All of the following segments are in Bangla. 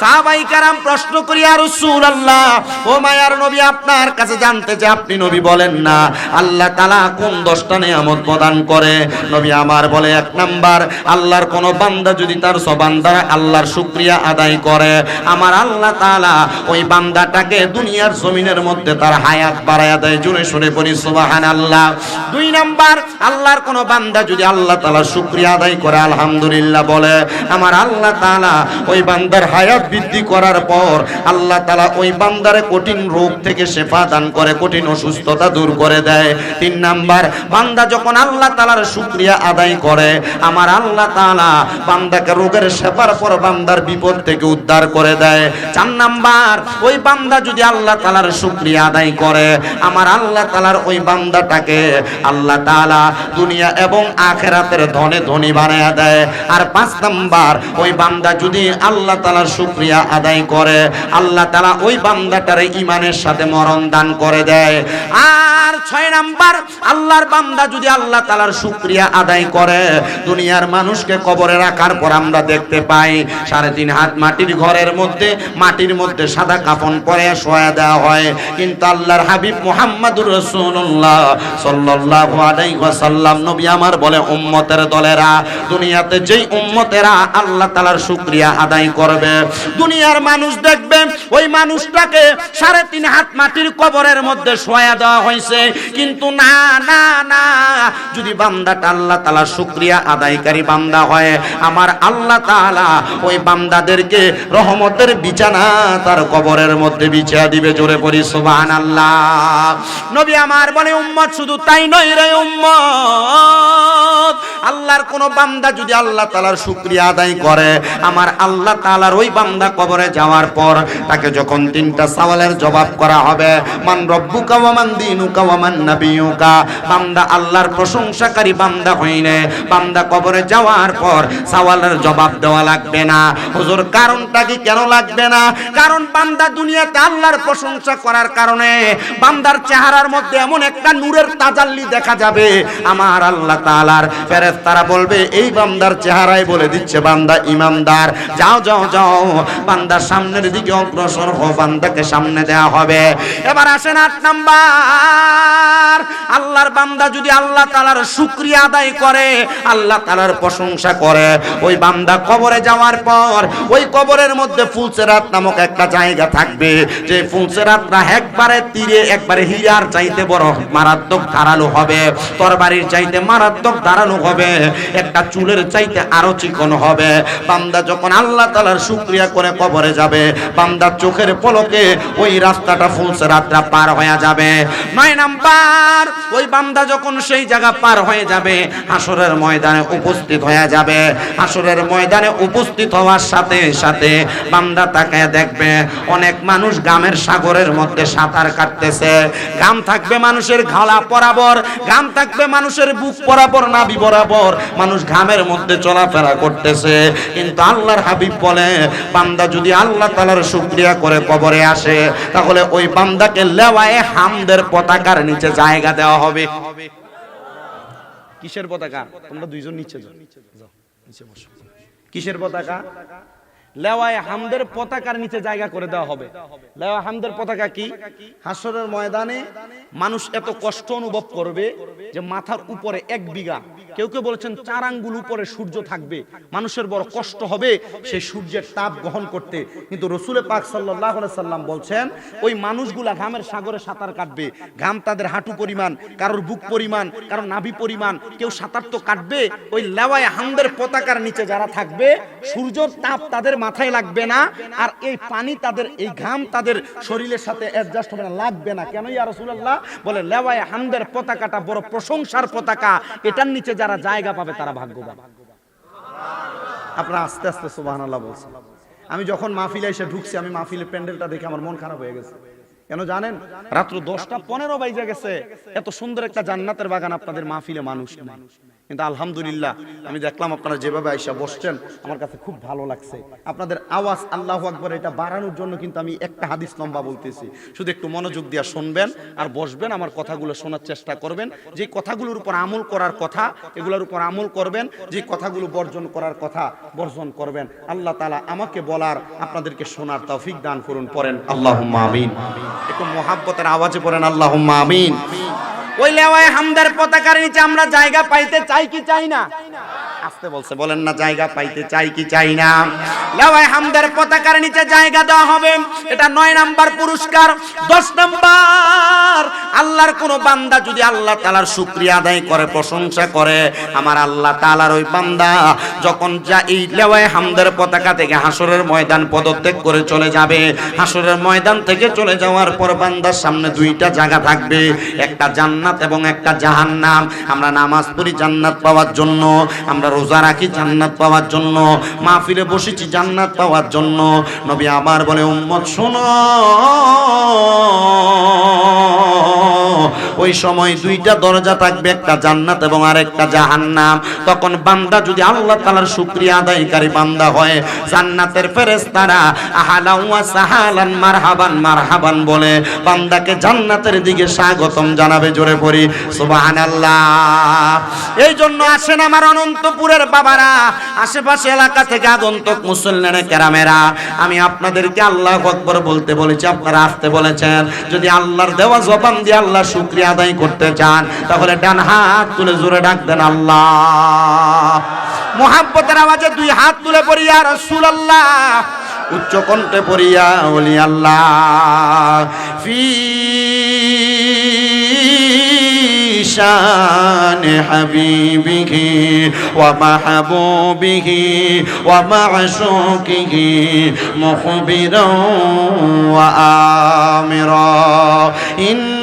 সাহাবাই প্রশ্ন করি আর আল্লাহ ও মায়ার নবী, আপনার কাছে জানতে যে আপনি নবী বলেন না। আল্লাহ তালা কোন দশটা নিয়ামত প্রদান করে? নবী আমার বলে, এক নাম্বার, আল্লাহর কোন বান্দা যদি তার সবান্দার আল্লাহর শুক্রিয়া আদায় করে, আমার আল্লাহ তালা ওই বান্দাটাকে দুনিয়ার জমিনের মধ্যে তার হায়াত বাড়ায় দেয় জুড়ে শুনে পড়ি সুবাহান আল্লাহ দুই নাম্বার, আল্লাহর কোন বান্দা যদি আল্লাহ তালা শুক্রিয়া আদায় করে, আলহামদুলিল্লাহ বলে, আমার আল্লাহ তালা ওই বান্দার হায়াত বৃদ্ধি করার পর আল্লাহ তালা ওই বান্দারে কঠিন রোগ থেকে শেফা দান করে, কঠিন অসুস্থতা দূর করে দেয়। তিন নাম্বার, বান্দা যখন আল্লাহ তালার শুক্রিয়া আদায় করে, আমার আল্লাহ তালা বান্দাকে রোগের শেফার পর বান্দার বিপদ থেকে উদ্ধার করে দেয়। চার নাম্বার, ওই বান্দা যদি আল্লাহ তালার শুক্রিয়া আদায় করে, আমার আল্লাহ তালার ওই বান্দাটাকে আল্লাহ তালা দুনিয়া এবং আখেরাতের ধনে ধনী বানায় দেয়। আর পাঁচ নাম্বার, ওই বান্দা যদি আল্লাহ তালার শুক্রিয়া আদায় করে। আল্লাহ তালা ওই বান্দাটার ইমানের সাথে মরণ দান করে দেয়। আর ছয় নাম্বার, আল্লাহর বান্দা যদি আল্লাহ তালার শুক্রিয়া আদায় করে, দুনিয়ার মানুষকে কবরে রাখার পর আমরা দেখতে পাই, সাড়ে তিন হাত মাটির ঘরের মধ্যে, মাটির মধ্যে সাদা কাফন পরে শোয়া দেওয়া হয়। কিন্তু আল্লাহর হাবিব মুহাম্মাদুর রাসূলুল্লাহ সাল্লাল্লাহু আলাইহি ওয়াসাল্লাম, নবী আমার বলে, উম্মতের দলেরা, দুনিয়াতে যেই উম্মতেরা আল্লাহ তালার শুক্রিয়া আদায় করবে দুনিয়ার মানুষ দেখবে, ওই মানুষটাকে সাড়ে তিন হাত মাটির কবরের মধ্যে শোয়া দেওয়া হয়েছে। কিন্তু না না না, যদি বান্দাটা আল্লাহ তাআলার শুকরিয়া আদায়কারী বান্দা হয়, আমার আল্লাহ তাআলা ওই বান্দাদেরকে রহমতের বিছানা তার কবরের মধ্যে বিছিয়ে দিবে জোরে পড়ি সুবহানাল্লাহ। নবী আমার বলে, উম্মত শুধু তাই নয় রে উম্মত। আল্লাহর কোন বান্দা যদি আল্লাহ তালার শুক্রিয়া আদায় করে, আমার আল্লাহ তালার ওই বান্দা কবরে যাওয়ার পর তাকে যখন তিনটা সওয়ালের জবাব করা হবে, মান রব্বুকা ওয়া মান দীনুকা ওয়া মান নাবিয়ুকা, বান্দা আল্লাহর প্রশংসাকারী বান্দা হইলে, বান্দা কবরে যাওয়ার পর সওয়ালের জবাব দেওয়া লাগবে না। হুজুর, কারণটা কি কেন লাগবে না? কারণ বান্দা দুনিয়াতে আল্লাহর প্রশংসা করার কারণে বান্দার চেহারার মধ্যে এমন একটা নূরের তাজাল্লি দেখা যাবে। আমার আল্লাহ তাআলার ফেরেশতারা বলবে, এই বান্দার চেহারায় বলে দিচ্ছে বান্দা ইমানদার। যাও যাও যাও বান্দার সামনের দিকে অগ্রসর হো বান্দাকে সামনে দেওয়া হবে। এবার আসেন আট নাম্বার। আল্লাহর বান্দা যদি আল্লাহ তাআলার শুকরিয়া আদায় করে, আল্লাহ তাআলার প্রশংসা করে। ওই বান্দা কবরে যাওয়ার পর, ওই কবরের মধ্যে ফুলসেরাত নামক একটা জায়গা থাকবে। যে ফুলসেরাতটা একবারে তীরে, একবারে হীরার চাইতে বড় মারাত্মক ধারালো হবে। তরবারির চাইতে মারাত্মক ধারালো হবে। একটা চুলের চাইতে আরও চিকন হবে। বান্দা যখন আল্লাহ তালার শুকরিয়া করে কবরে যাবে। বান্দার চোখের পলকে ওই রাস্তাটা ফুলসেরাতটা পার হয়ে যাবে। নয় নাম্বার, ওই বান্দা যখন সেই জায়গা পার হয়ে যাবে, হাসরের ময়দানে উপস্থিত হয়ে যাবে। হাসরের ময়দানে উপস্থিত হওয়ার সাথে সাথে বান্দা তাকায় দেখবে, অনেক মানুষ গ্রামের সাগরের মধ্যে সাঁতার কাটতেছে। গাম থাকবে মানুষের ঘালা বরাবর গাম থাকবে মানুষের বুক বরাবর, নাভি বরাবর। মানুষ ঘামের মধ্যে চলাফেরা করতেছে। কিন্তু আল্লাহর হাবিব বলে বান্দা যদি আল্লাহ তালার শুক্রিয়া করে কবরে আসে, তাহলে ওই বান্দাকে লেওয়ায় হামদের পতাকার নিচে জায়গা দেওয়া হবে। কিসের পতাকা? তোমরা দুইজন নিচে যাও। কিসের পতাকা? লেওয়ায় হামদের পতাকার নিচে জায়গা করে দেওয়া হবে। লেওয়া হামদের পতাকা কি? হাসরের ময়দানে মানুষ এত কষ্ট অনুভব করবে যে মাথার উপরে এক বিঘা, কেউ কেউ বলেছেন চার আঙ্গুল উপরে সূর্য থাকবে। মানুষের বড় কষ্ট হবে সেই সূর্যের তাপ গ্রহণ করতে। কিন্তু রসুলে পাক সাল্লাহ সাল্লাম বলছেন, ওই মানুষগুলা ঘামের সাগরে সাঁতার কাটবে। ঘাম তাদের হাঁটু পরিমাণ, কারোর বুক পরিমাণ, কারোর নাভি পরিমাণ, কেউ সাঁতার তো কাটবে। ওই লেওয়ায় হামদের পতাকার নিচে যারা থাকবে, সূর্যর তাপ তাদের মাথায় লাগবে না। আর এই পানি তাদের, এই ঘাম তাদের শরীরের সাথে অ্যাডজাস্ট হবে না, লাগবে না। কেন ইয়া রাসূলুল্লাহ? বলে, লেওয়ায় হামদের পতাকাটা বড় প্রশংসার পতাকা। এটার নিচে যারা জায়গা পাবে, তারা ভাগ্যবান। আপনারা আস্তে আস্তে সুবহানাল্লাহ বলছেন। আমি যখন মাহফিলে এসে ঢুকছি, আমি মাহফিলের প্যান্ডেলটা দেখে আমার মন খারাপ হয়ে গেছে। কেন জানেন? রাত্র দশটা পনেরো বাইজে গেছে। এত সুন্দর একটা জান্নাতের বাগান আপনাদের মাহফিলে মানুষ নাই। কিন্তু আলহামদুলিল্লাহ, আমি দেখলাম আপনারা যেভাবে আইসা বসছেন, আমার কাছে খুব ভালো লাগছে। আপনাদের আওয়াজ আল্লাহ আকবর, এটা বাড়ানোর জন্য কিন্তু আমি একটা হাদিস লম্বা বলতেছি। শুধু একটু মনোযোগ দিয়ে শুনবেন আর বসবেন, আমার কথাগুলো শোনার চেষ্টা করবেন। যে কথাগুলোর উপর আমল করার কথা, এগুলোর উপর আমল করবেন, যে কথাগুলো বর্জন করার কথা, বর্জন করবেন। আল্লাহ তালা আমাকে বলার, আপনাদেরকে শোনার তৌফিক দান করুন, পড়েন। আল্লাহ আমিন। একটু মোহাব্বতের আওয়াজে পড়েন আল্লাহ আমিন। ওই লেওয়ায় হামদার পতাকার নিচে আমরা জায়গা পাইতে চাই কি চাই না? আসতে বলছে, বলেন না, জায়গা পাইতে চাই কি চাই না? লেওয়ায় হামদার পতাকার নিচে জায়গা দেওয়া হবে। এটা নয় নাম্বার পুরস্কার, দশ নাম্বার। আল্লাহর কোন বান্দা যদি আল্লাহ তালার শুক্রিয়া আদায় করে, প্রশংসা করে, আমার আল্লাহ তালার ওই বান্দা যখন যা এই লেওয়ায় হামদের পতাকা থেকে হাসরের ময়দান পদত্যাগ করে চলে যাবে, হাসরের ময়দান থেকে চলে যাওয়ার পর বান্দার সামনে দুইটা জায়গা থাকবে, একটা জান্নাত এবং একটা জাহান্নাম। আমরা নামাজ পড়ি জান্নাত পাওয়ার জন্য, আমরা রোজা রাখি জান্নাত পাওয়ার জন্য, মাহফিলে বসেছি জান্নাত পাওয়ার জন্য নবী আমার বলে উম্মত শোনো। ওই সময় দুইটা দরজা থাকবে, একটা জান্নাত এবং আরেকটা জাহান্নাম। তখন বান্দা যদি আল্লাহ তাআলার শুকরিয়া আদায়কারী বান্দা হয়, জান্নাতের ফেরেশতারা আহালা ওয়া সাহালান মারহাবান মারহাবান বলে বান্দাকে জান্নাতের দিকে স্বাগতম জানাবে জোরে পড়ি, সুবহানাল্লাহ। এই জন্য আসেন আমার অনন্তপুরের বাবারা, আশেপাশে এলাকা থেকে আগন্তুক মুসল্লানে কেরামেরা। আমি আপনাদেরকে আল্লাহ আকবর বলতে বলেছি, আপনারা আসতে বলেছেন। যদি আল্লাহর দেওয়া জবান দিয়ে আল্লাহ শুক্রিয়া আদায় করতে চান তাহলে ডান হাত তুলে জোরে ডাক দেন আল্লাহ মোহাব্বতের আওয়াজে দুই হাত তুলে পড়িয়া রসুল আল্লাহ উচ্চ কণ্ঠে পড়িয়া ওলি আল্লাহ ফি شان حبيبه ومحبوبه ومعشوقه مخبرا وآمرا إن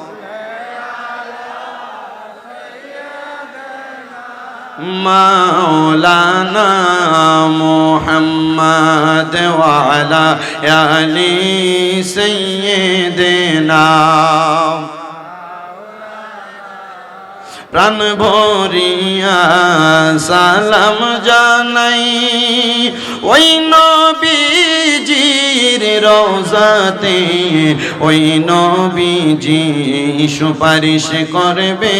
مولانا محمد وعلى آل سيدنا প্রাণ ভরিয়া সালাম জানাই ওই নবীজির রোজাতে ওই নবীজি সুপারিশ করবে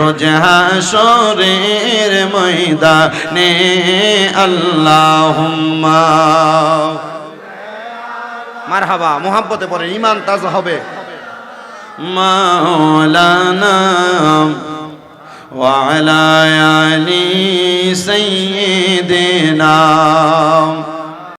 রোজ হাসরের ময়দানে আল্লাহুম্মা মারহাবা মোহাব্বতে পড়ে ইমান তাজা হবে مولانا وعلى آل سيدنا